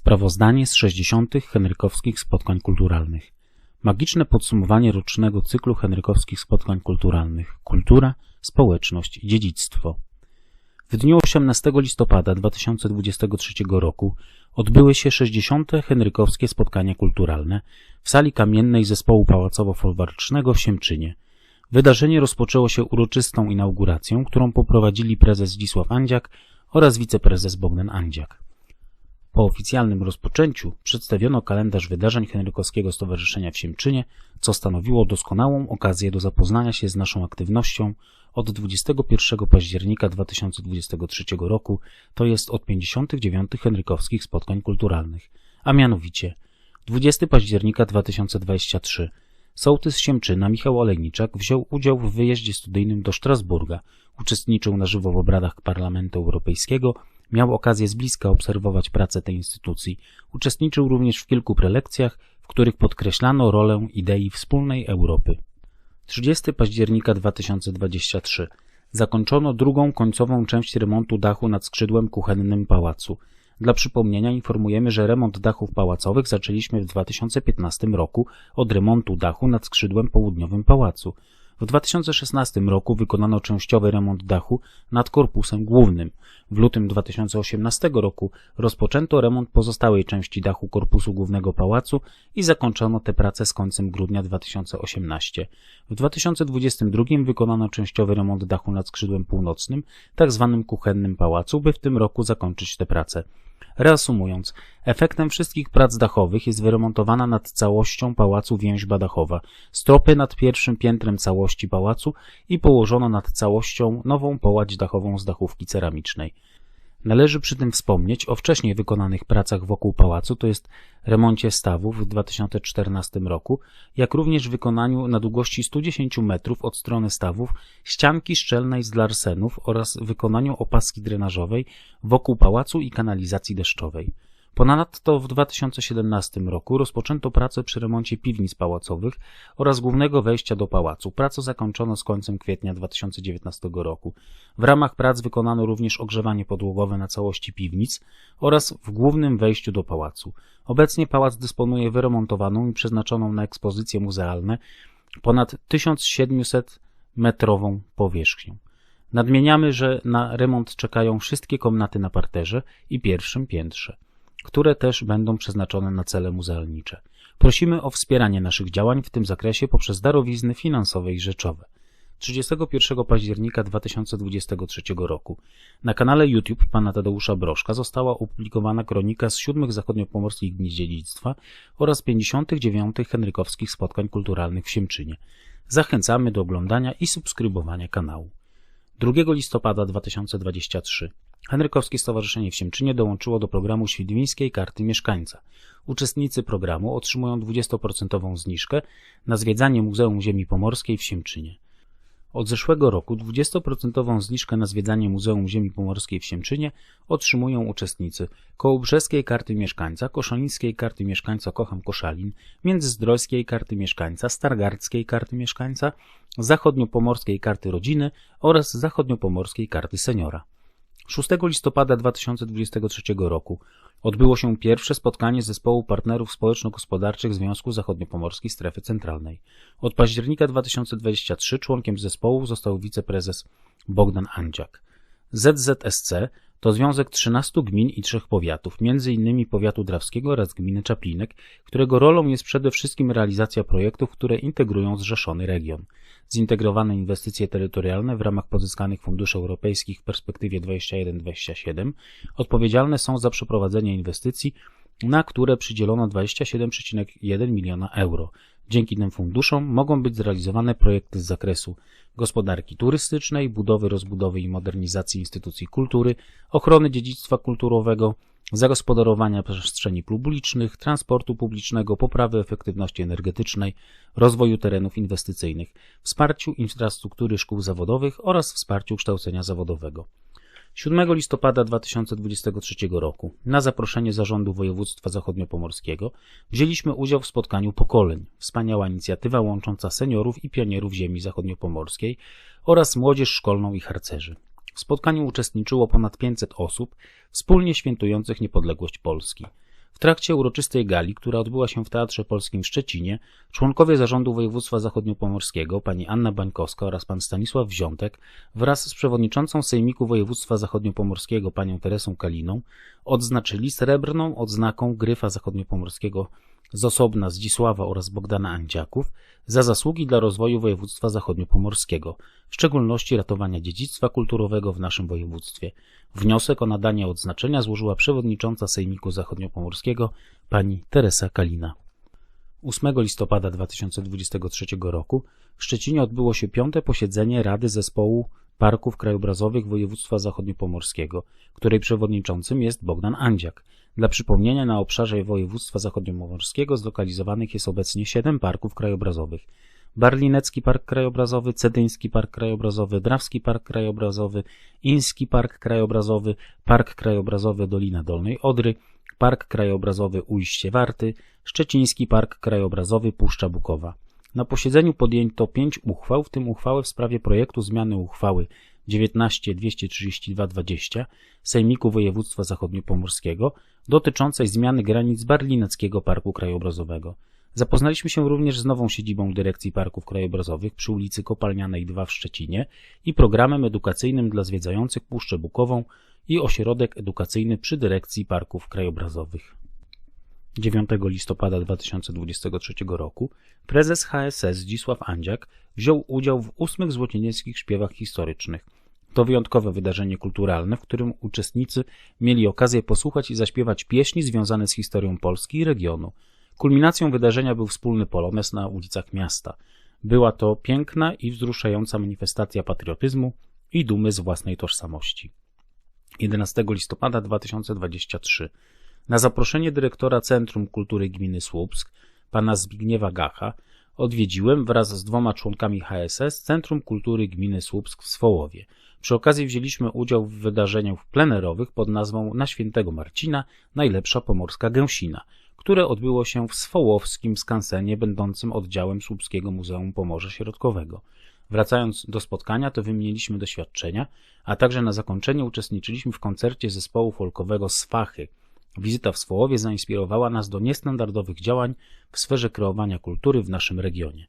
Sprawozdanie z 60. Henrykowskich Spotkań Kulturalnych. Magiczne podsumowanie rocznego cyklu Henrykowskich Spotkań Kulturalnych. Kultura, społeczność dziedzictwo. W dniu 18 listopada 2023 roku odbyły się 60. Henrykowskie Spotkania Kulturalne w sali kamiennej Zespołu Pałacowo-Folwarcznego w Siemczynie. Wydarzenie rozpoczęło się uroczystą inauguracją, którą poprowadzili prezes Zdzisław Andziak oraz wiceprezes Bogdan Andziak. Po oficjalnym rozpoczęciu przedstawiono kalendarz wydarzeń Henrykowskiego Stowarzyszenia w Siemczynie, co stanowiło doskonałą okazję do zapoznania się z naszą aktywnością od 21 października 2023 roku, to jest od 59 Henrykowskich Spotkań Kulturalnych, a mianowicie 20 października 2023 Sołtys Siemczyna Michał Olejniczak wziął udział w wyjeździe studyjnym do Strasburga, uczestniczył na żywo w obradach Parlamentu Europejskiego Miał okazję z bliska obserwować pracę tej instytucji. Uczestniczył również w kilku prelekcjach, w których podkreślano rolę idei wspólnej Europy. 30 października 2023 zakończono drugą końcową część remontu dachu nad skrzydłem kuchennym pałacu. Dla przypomnienia informujemy, że remont dachów pałacowych zaczęliśmy w 2015 roku od remontu dachu nad skrzydłem południowym pałacu. W 2016 roku wykonano częściowy remont dachu nad korpusem głównym. W lutym 2018 roku rozpoczęto remont pozostałej części dachu korpusu głównego pałacu i zakończono te prace z końcem grudnia 2018. W 2022 wykonano częściowy remont dachu nad skrzydłem północnym, tak zwanym kuchennym pałacu, by w tym roku zakończyć te prace. Reasumując, efektem wszystkich prac dachowych jest wyremontowana nad całością pałacu więźba dachowa, stropy nad pierwszym piętrem całości pałacu i położono nad całością nową połać dachową z dachówki ceramicznej. Należy przy tym wspomnieć o wcześniej wykonanych pracach wokół pałacu, to jest remoncie stawów w 2014 roku, jak również wykonaniu na długości 110 metrów od strony stawów ścianki szczelnej z larsenów oraz wykonaniu opaski drenażowej wokół pałacu i kanalizacji deszczowej. Ponadto w 2017 roku rozpoczęto pracę przy remoncie piwnic pałacowych oraz głównego wejścia do pałacu. Pracę zakończono z końcem kwietnia 2019 roku. W ramach prac wykonano również ogrzewanie podłogowe na całości piwnic oraz w głównym wejściu do pałacu. Obecnie pałac dysponuje wyremontowaną i przeznaczoną na ekspozycje muzealne ponad 1700 metrową powierzchnią. Nadmieniamy, że na remont czekają wszystkie komnaty na parterze i pierwszym piętrze które też będą przeznaczone na cele muzealnicze. Prosimy o wspieranie naszych działań w tym zakresie poprzez darowizny finansowe i rzeczowe. 31 października 2023 roku na kanale YouTube pana Tadeusza Broszka została opublikowana kronika z siódmych zachodniopomorskich dni dziedzictwa oraz 59. Henrykowskich Spotkań Kulturalnych w Siemczynie. Zachęcamy do oglądania i subskrybowania kanału. 2 listopada 2023 Henrykowskie Stowarzyszenie w Siemczynie dołączyło do programu Świdwińskiej Karty Mieszkańca. Uczestnicy programu otrzymują 20% zniżkę na zwiedzanie Muzeum Ziemi Pomorskiej w Siemczynie. Od zeszłego roku 20% zniżkę na zwiedzanie Muzeum Ziemi Pomorskiej w Siemczynie otrzymują uczestnicy Kołobrzeskiej Karty Mieszkańca, Koszalińskiej Karty Mieszkańca Kocham Koszalin, Międzyzdrojskiej Karty Mieszkańca, Stargardzkiej Karty Mieszkańca, Zachodniopomorskiej Karty Rodziny oraz Zachodniopomorskiej Karty Seniora. 6 listopada 2023 roku odbyło się pierwsze spotkanie zespołu partnerów społeczno-gospodarczych Związku Zachodniopomorskiej Strefy Centralnej. Od października 2023 członkiem zespołu został wiceprezes Bogdan Andziak. ZZSC to związek 13 gmin i trzech powiatów, m.in. powiatu drawskiego oraz gminy Czaplinek, którego rolą jest przede wszystkim realizacja projektów, które integrują zrzeszony region. Zintegrowane inwestycje terytorialne w ramach pozyskanych funduszy europejskich w perspektywie 21-27 odpowiedzialne są za przeprowadzenie inwestycji, na które przydzielono 27,1 miliona euro. Dzięki tym funduszom mogą być zrealizowane projekty z zakresu gospodarki turystycznej, budowy, rozbudowy i modernizacji instytucji kultury, ochrony dziedzictwa kulturowego, zagospodarowania przestrzeni publicznych, transportu publicznego, poprawy efektywności energetycznej, rozwoju terenów inwestycyjnych, wsparciu infrastruktury szkół zawodowych oraz wsparciu kształcenia zawodowego. 7 listopada 2023 roku na zaproszenie Zarządu Województwa Zachodniopomorskiego wzięliśmy udział w spotkaniu pokoleń. Wspaniała inicjatywa łącząca seniorów i pionierów ziemi zachodniopomorskiej oraz młodzież szkolną i harcerzy. W spotkaniu uczestniczyło ponad 500 osób, wspólnie świętujących niepodległość Polski. Trakcie uroczystej gali, która odbyła się w Teatrze Polskim w Szczecinie, członkowie zarządu województwa zachodniopomorskiego, pani Anna Bańkowska oraz pan Stanisław Wziątek wraz z przewodniczącą Sejmiku Województwa Zachodniopomorskiego panią Teresą Kaliną odznaczyli srebrną odznaką Gryfa Zachodniopomorskiego z osobna Zdzisława oraz Bogdana Andziaków za zasługi dla rozwoju województwa zachodniopomorskiego, w szczególności ratowania dziedzictwa kulturowego w naszym województwie. Wniosek o nadanie odznaczenia złożyła przewodnicząca Sejmiku Zachodniopomorskiego pani Teresa Kalina. 8 listopada 2023 roku w Szczecinie odbyło się piąte posiedzenie Rady Zespołu Parków Krajobrazowych Województwa Zachodniopomorskiego, której przewodniczącym jest Bogdan Andziak. Dla przypomnienia na obszarze województwa zachodniopomorskiego zlokalizowanych jest obecnie siedem parków krajobrazowych. Barlinecki Park Krajobrazowy, Cedyński Park Krajobrazowy, Drawski Park Krajobrazowy, Iński Park Krajobrazowy, Park Krajobrazowy Dolina Dolnej Odry, Park Krajobrazowy Ujście Warty, Szczeciński Park Krajobrazowy Puszcza Bukowa. Na posiedzeniu podjęto pięć uchwał, w tym uchwałę w sprawie projektu zmiany uchwały 19 232 20 Sejmiku Województwa Zachodniopomorskiego dotyczącej zmiany granic Barlineckiego Parku Krajobrazowego. Zapoznaliśmy się również z nową siedzibą Dyrekcji Parków Krajobrazowych przy ulicy Kopalnianej 2 w Szczecinie i programem edukacyjnym dla zwiedzających Puszczę Bukową i ośrodek edukacyjny przy Dyrekcji Parków Krajobrazowych. 9 listopada 2023 roku prezes HSS Zdzisław Andziak wziął udział w ósmych złocienieskich śpiewach historycznych. To wyjątkowe wydarzenie kulturalne, w którym uczestnicy mieli okazję posłuchać i zaśpiewać pieśni związane z historią Polski i regionu. Kulminacją wydarzenia był wspólny polones na ulicach miasta. Była to piękna i wzruszająca manifestacja patriotyzmu i dumy z własnej tożsamości. 11 listopada 2023 na zaproszenie dyrektora Centrum Kultury Gminy Słupsk, pana Zbigniewa Gacha, odwiedziłem wraz z dwoma członkami HSS Centrum Kultury Gminy Słupsk w Swołowie. Przy okazji wzięliśmy udział w wydarzeniach plenerowych pod nazwą Na Świętego Marcina Najlepsza Pomorska Gęsina, które odbyło się w Swołowskim skansenie będącym oddziałem Słupskiego Muzeum Pomorza Środkowego. Wracając do spotkania, to wymieniliśmy doświadczenia, a także na zakończenie uczestniczyliśmy w koncercie zespołu folkowego Sfachy – Wizyta w Swołowie zainspirowała nas do niestandardowych działań w sferze kreowania kultury w naszym regionie.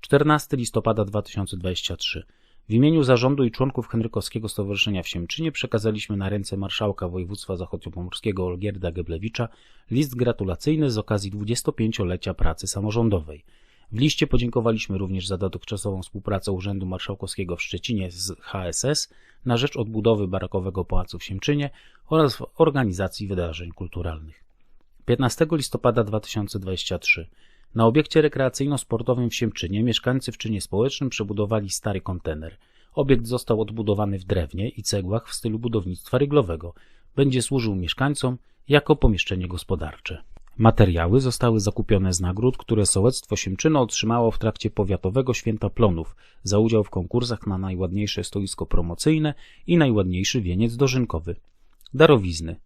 14 listopada 2023. W imieniu zarządu i członków Henrykowskiego Stowarzyszenia w Siemczynie przekazaliśmy na ręce marszałka województwa zachodniopomorskiego Olgierda Geblewicza list gratulacyjny z okazji 25-lecia pracy samorządowej. W liście podziękowaliśmy również za dotychczasową współpracę Urzędu Marszałkowskiego w Szczecinie z HSS na rzecz odbudowy barakowego pałacu w Siemczynie oraz w organizacji wydarzeń kulturalnych. 15 listopada 2023 na obiekcie rekreacyjno-sportowym w Siemczynie mieszkańcy w czynie społecznym przebudowali stary kontener. Obiekt został odbudowany w drewnie i cegłach w stylu budownictwa ryglowego. Będzie służył mieszkańcom jako pomieszczenie gospodarcze. Materiały zostały zakupione z nagród, które Sołectwo Siemczyno otrzymało w trakcie powiatowego święta plonów za udział w konkursach na najładniejsze stoisko promocyjne i najładniejszy wieniec dożynkowy. Darowizny.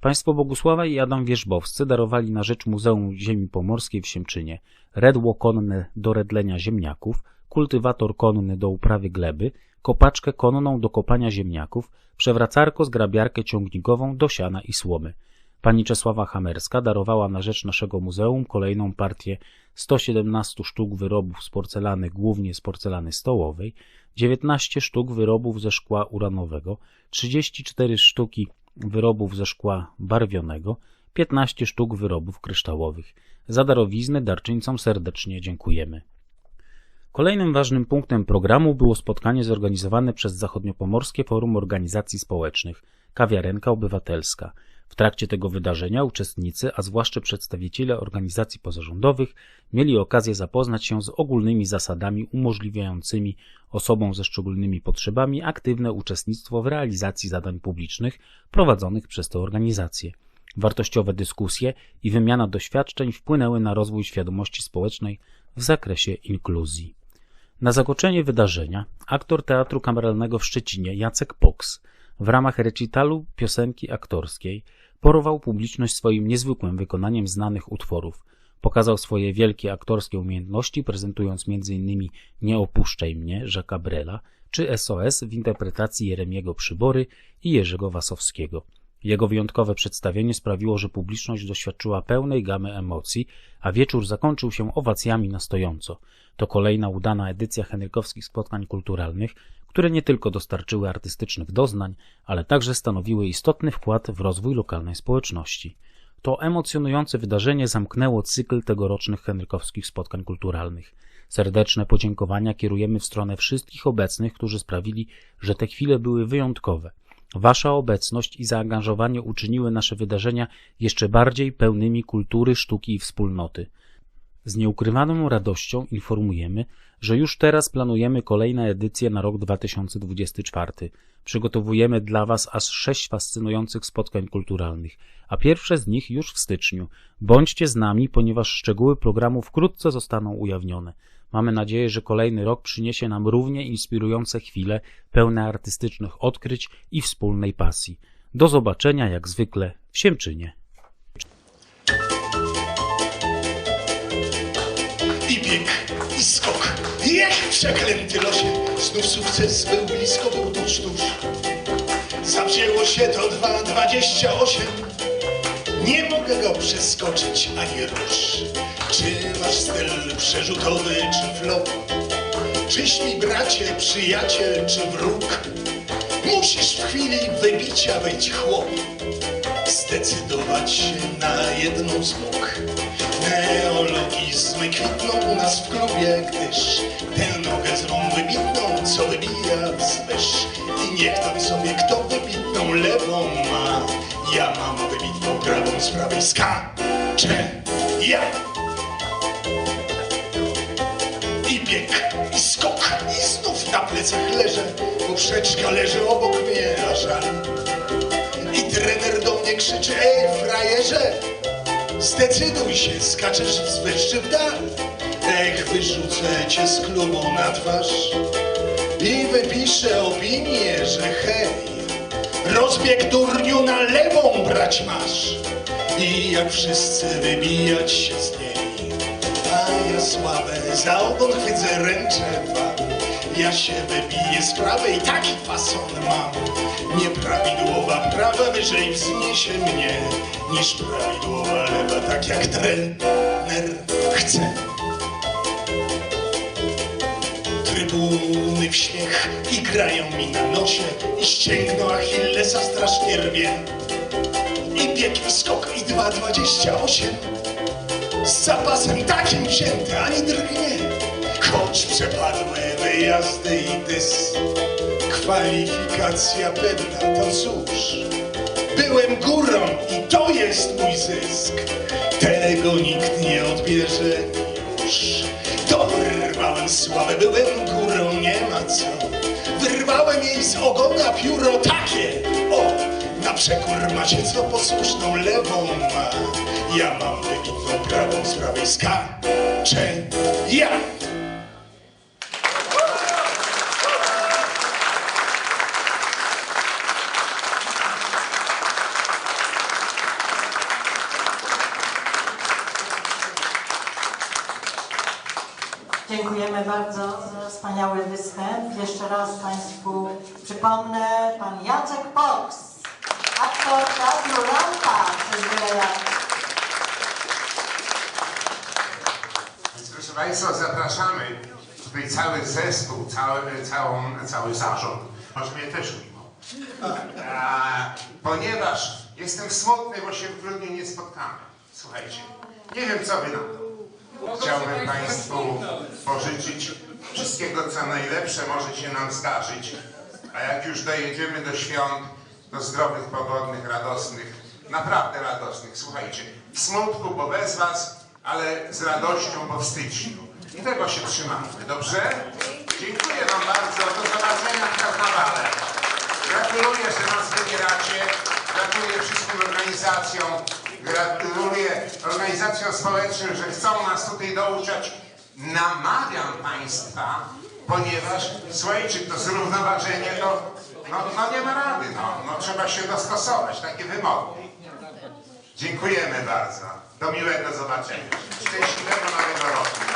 Państwo Bogusława i Adam Wierzbowscy darowali na rzecz Muzeum Ziemi Pomorskiej w Siemczynie redło konne do redlenia ziemniaków, kultywator konny do uprawy gleby, kopaczkę konną do kopania ziemniaków, przewracarko z grabiarkę ciągnikową do siana i słomy. Pani Czesława Hamerska darowała na rzecz naszego muzeum kolejną partię 117 sztuk wyrobów z porcelany, głównie z porcelany stołowej, 19 sztuk wyrobów ze szkła uranowego, 34 sztuki wyrobów ze szkła barwionego, 15 sztuk wyrobów kryształowych. Za darowizny darczyńcom serdecznie dziękujemy. Kolejnym ważnym punktem programu było spotkanie zorganizowane przez Zachodniopomorskie Forum Organizacji Społecznych, Kawiarenka Obywatelska – w trakcie tego wydarzenia uczestnicy, a zwłaszcza przedstawiciele organizacji pozarządowych, mieli okazję zapoznać się z ogólnymi zasadami umożliwiającymi osobom ze szczególnymi potrzebami aktywne uczestnictwo w realizacji zadań publicznych prowadzonych przez te organizacje. Wartościowe dyskusje i wymiana doświadczeń wpłynęły na rozwój świadomości społecznej w zakresie inkluzji. Na zakończenie wydarzenia aktor Teatru Kameralnego w Szczecinie Jacek Poks w ramach recitalu piosenki aktorskiej Porwał publiczność swoim niezwykłym wykonaniem znanych utworów. Pokazał swoje wielkie aktorskie umiejętności, prezentując m.in. Nie opuszczaj mnie, Jacques'a Brela, czy SOS w interpretacji Jeremiego Przybory i Jerzego Wasowskiego. Jego wyjątkowe przedstawienie sprawiło, że publiczność doświadczyła pełnej gamy emocji, a wieczór zakończył się owacjami na stojąco. To kolejna udana edycja henrykowskich spotkań kulturalnych, które nie tylko dostarczyły artystycznych doznań, ale także stanowiły istotny wkład w rozwój lokalnej społeczności. To emocjonujące wydarzenie zamknęło cykl tegorocznych henrykowskich spotkań kulturalnych. Serdeczne podziękowania kierujemy w stronę wszystkich obecnych, którzy sprawili, że te chwile były wyjątkowe. Wasza obecność i zaangażowanie uczyniły nasze wydarzenia jeszcze bardziej pełnymi kultury, sztuki i wspólnoty. Z nieukrywaną radością informujemy, że już teraz planujemy kolejne edycje na rok 2024. Przygotowujemy dla Was aż sześć fascynujących spotkań kulturalnych, a pierwsze z nich już w styczniu. Bądźcie z nami, ponieważ szczegóły programu wkrótce zostaną ujawnione. Mamy nadzieję, że kolejny rok przyniesie nam równie inspirujące chwile, pełne artystycznych odkryć i wspólnej pasji. Do zobaczenia jak zwykle w Siemczynie. Przeklęty losie, znów sukces był blisko, był tuż, tuż. Zawzięło się to dwa dwadzieścia osiem, nie mogę go przeskoczyć ani rusz. Czy masz styl przerzutowy, czy flop? Czyś mi bracie, przyjaciel, czy wróg? Musisz w chwili wybicia być chłop zdecydować się na jedną z nóg. Neologizmy kwitną u nas w klubie, gdyż tę nogę złą wybitną, co wybija wzwyż. I niech tam sobie kto wybitną lewą ma, ja mam wybitną prawą z prawej skaczę. Ja! I bieg, i skok, i znów na plecach leżę, poprzeczka leży obok mnie, a żal. I trener do mnie krzyczy, ej frajerze, zdecyduj się, skaczesz wzwyż czy w dal. Ech, wyrzucę cię z klubu na twarz i wypiszę opinię, że hej, rozbieg durniu na lewą brać masz i jak wszyscy wybijać się z niej. A ja słabę za ogon chwycę ręczę wam. Ja się wybiję z prawej, taki fason mam. Nieprawidłowa prawa wyżej wzniesie mnie niż prawidłowa lewa, tak jak trener chce. Trybuny w śmiech i grają mi na nosie i ścięgno Achillesa strasznie rwie. I bieg i skok i 2,28 z zapasem takim wzięty, ani drgnie. Choć przepadłe wyjazdy i dys, kwalifikacja pewna, to cóż. Byłem górą i to jest mój zysk. Tego nikt nie odbierze już. To wyrwałem sławę, byłem górą, nie ma co. Wyrwałem jej z ogona pióro takie, o, na przekór macie co posłuszną lewą ma. Ja mam wybitną prawą z prawej skaczę. Ja! Dziękujemy bardzo za wspaniały występ. Jeszcze raz Państwu przypomnę, pan Jacek Poks, aktor Teatru Rampa przez wiele lat. Więc proszę Państwa, zapraszamy tutaj cały zespół, cały, całą, cały zarząd. Może mnie też mimo. Ponieważ jestem smutny, bo się w grudniu nie spotkamy. Słuchajcie, nie wiem co wy na to. Chciałbym Państwu pożyczyć wszystkiego co najlepsze może się nam zdarzyć. A jak już dojedziemy do świąt, do zdrowych, pogodnych, radosnych, naprawdę radosnych. Słuchajcie, w smutku, bo bez Was, ale z radością, bo w styczniu. I tego się trzymamy, dobrze? Dziękuję Wam bardzo. Do zobaczenia w karnawale. Gratuluję, że nas wybieracie. Gratuluję wszystkim organizacjom. Gratuluję organizacjom społecznym, że chcą nas tutaj douczać. Namawiam Państwa, ponieważ słuchajcie, to zrównoważenie to no, no nie ma rady, no, no trzeba się dostosować, takie wymogi. Dziękujemy bardzo. Do miłego zobaczenia. Szczęśliwego nowego